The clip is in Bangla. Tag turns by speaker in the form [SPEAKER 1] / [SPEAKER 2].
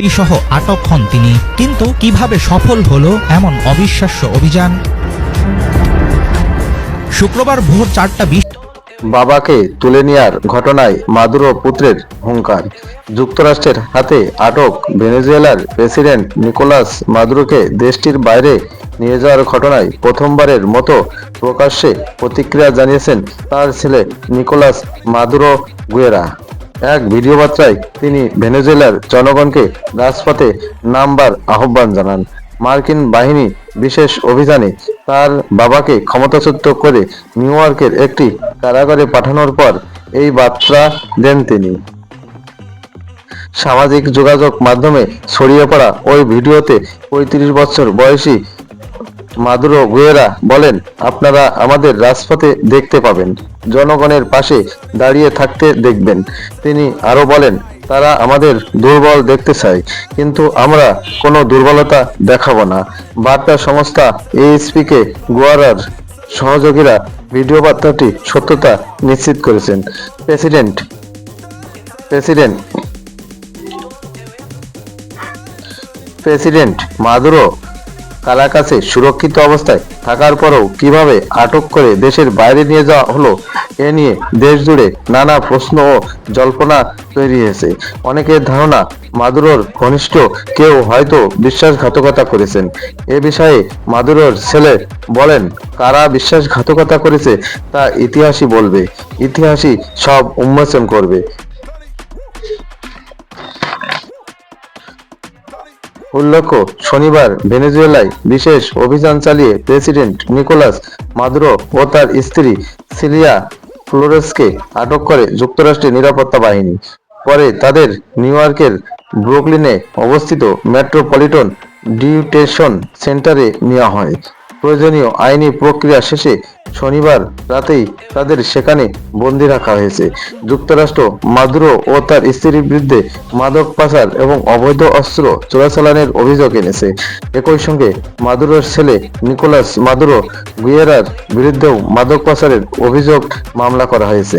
[SPEAKER 1] সহ আটক হন তিনি। কিন্তু কীভাবে সফল হলো এমন অবিশ্বাস্য অভিযান? শুক্রবার ভোর চারটা বিশ
[SPEAKER 2] বাবাকে তুলে নেয়ার ঘটনায় মাদুরো পুত্রের হুঙ্কার। যুক্তরাষ্ট্রের হাতে আটক ভেনেজুয়েলার প্রেসিডেন্ট নিকোলাস মাদুরোকে দেশটির বাইরে নিয়ে যাওয়ার ঘটনায় প্রথমবারের মতো প্রকাশ্যে প্রতিক্রিয়া জানিয়েছেন তার ছেলে নিকোলাস মাদুরো গুয়েরা। এক ভিডিও বার্তায় তিনি ভেনেজুয়েলার জনগণকে রাজপথে নামবার আহ্বান জানান। মার্কিন বাহিনী বিশেষ অভিযানে তার বাবাকে ক্ষমতাচ্যুত করে নিউ ইয়র্কের একটি কারাগারে পাঠানোর পর এই বার্তা দেন তিনি। সামাজিক যোগাযোগ মাধ্যমে ছড়িয়ে পড়া ওই ভিডিওতে পঁয়ত্রিশ বছর বয়সী মাদুরো গুয়েরা বলেন, আপনারা আমাদের রাজপথে দেখতে পাবেন। জনগণের পাশে দাঁড়িয়ে থাকতে দেখবেন। তিনি আরও বলেন, তারা আমাদের দুর্বল দেখতে চায়, কিন্তু আমরা কোনো দুর্বলতা দেখাবো না। বার্তা সংস্থা এএসপি কে গুয়ারার সহযোগীরা ভিডিও বার্তাটি সত্যতা নিশ্চিত করেছেন। প্রেসিডেন্ট প্রেসিডেন্ট প্রেসিডেন্ট মাদুরো কারাকাসে সুরক্ষিত অবস্থায় থাকার পরেও কীভাবে আটক করে দেশের বাইরে নিয়ে যাওয়া হলো, এ নিয়ে দেশ জুড়ে নানা প্রশ্ন ও জল্পনা তৈরি হয়েছে। অনেকের ধারণা, মাদুরোর ঘনিষ্ঠ কেউ হয়তো বিশ্বাসঘাতকতা করেছেন। এ বিষয়ে মাদুরোর ছেলে বলেন, কারা বিশ্বাসঘাতকতা করেছে তা ইতিহাসই বলবে। ইতিহাসই সব উন্মোচন করবে। উল্লেখ্য, শনিবার ভেনেজুয়েলায় বিশেষ অভিযান চালিয়ে প্রেসিডেন্ট নিকোলাস মাদুরো ও তার স্ত্রী সিলিয়া ফ্লোরেসকে আটক করে যুক্তরাষ্ট্রের নিরাপত্তা বাহিনী। পরে তাদের নিউ ইয়র্কের ব্রুকলিনে অবস্থিত মেট্রোপলিটন ডিউটেশন সেন্টারে নেওয়া হয়। প্রয়োজনীয় আইনি প্রক্রিয়া শেষে শনিবার রাতেই তাদের সেখানে বন্দি রাখা হয়েছে। যুক্তরাষ্ট্র মাদুরো ও তার স্ত্রীর বিরুদ্ধে মাদক পাচার এবং অবৈধ অস্ত্র চোরাচালানের অভিযোগ এনেছে। একই সঙ্গে মাদুরোর ছেলে নিকোলাস মাদুরো গুয়েরার বিরুদ্ধেও মাদক পাচারের অভিযোগ মামলা করা হয়েছে।